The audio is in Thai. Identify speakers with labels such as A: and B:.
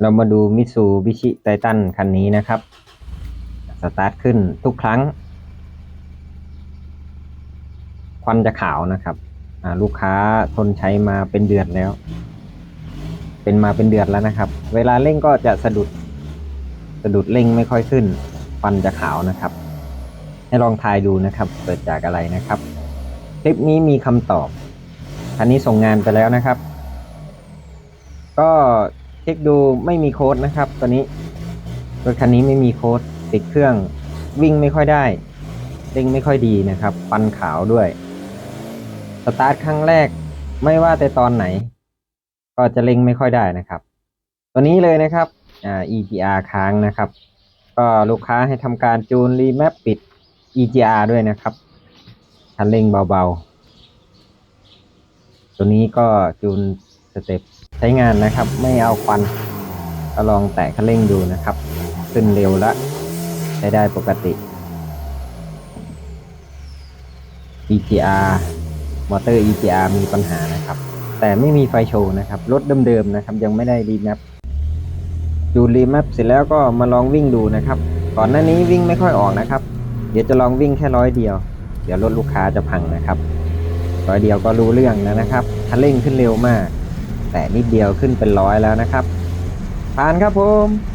A: เรามาดูมิซูบิชิไททันคันนี้นะครับ สตาร์ทขึ้นทุกครั้ง ควันจะขาวนะครับลูกค้าทนใช้มาเป็นเดือนแล้ว เป็นมาเป็นเดือนแล้วนะครับ เวลาเร่งก็จะสะดุดสะดุดเร่งไม่ค่อยขึ้นควันจะขาวนะครับ ให้ลองทายดูนะครับ เกิดจากอะไรนะครับ คลิปนี้มีคำตอบคันนี้ส่งงานไปแล้วนะครับ ก็ เช็คดูไม่มีโค้ดนะครับตัวนี้รถคันนี้ไม่มีโค้ดติดเครื่องวิ่งไม่ค่อยได้เร่งไม่ค่อยดีนะครับฟันขาวด้วยสตาร์ทครั้งแรกไม่ว่าแต่ตอนไหน ก็จะเร่งไม่ค่อยได้นะครับ ตัวนี้เลยนะครับอ่า EGR ค้างนะครับ ก็ลูกค้าให้ทำการจูนรีแมปปิด EGR ด้วยนะครับคันเร่งเบาๆ ตัวนี้ก็จูน สเต็ปใช้งานนะครับ ไม่เอาควันก็ลองแตะคันเร่งดูนะครับ ขึ้นเร็วและใช้ได้ปกติ EGR มอเตอร์ EGR มีปัญหานะครับ แต่ไม่มีไฟโชว์นะครับ รถเดิมๆนะครับ ยังไม่ได้รีแมปดูรีแมปเสร็จแล้วก็มาลองวิ่งดูนะครับ ก่อนหน้านี้วิ่งไม่ค่อยออกนะครับ เดี๋ยวจะลองวิ่งแค่ร้อยเดียว เดี๋ยวรถลูกค้าจะพังนะครับร้อยเดียวก็รู้เรื่องแล้วนะครับคันเร่งขึ้นเร็วมาก แต่นิดเดียวขึ้นเป็นร้อยแล้วนะครับผ่านครับผม